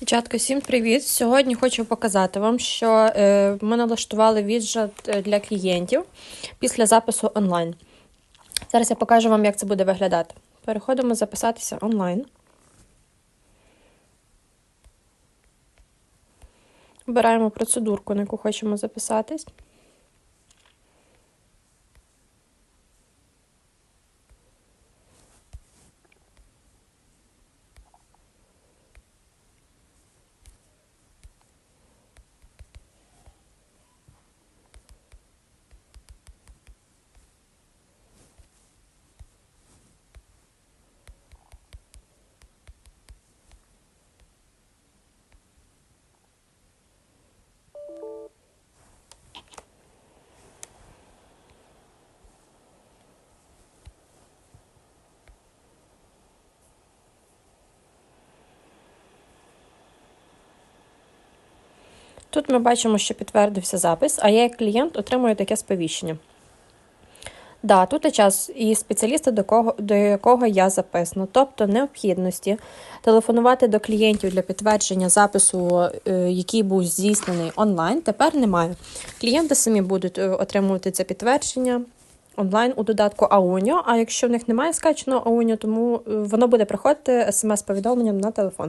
Дівчатка, всім привіт! Сьогодні хочу показати вам, що е, ми налаштували віджат е, для клієнтів після запису онлайн. Зараз я покажу вам, як це буде виглядати. Переходимо записатися онлайн. Обираємо процедурку, на яку хочемо записатись. Тут ми бачимо, що підтвердився запис, а я як клієнт отримую таке сповіщення. Да, тут і час і спеціаліста, до кого, до якого я записана. Тобто необхідності телефонувати до клієнтів для підтвердження запису, е, який був здійснений онлайн, тепер немає. Клієнти самі будуть е, отримувати це підтвердження онлайн у додатку Ауньо, а якщо в них немає скачаного Ауньо, тому е, воно буде приходити смс-повідомленням на телефон.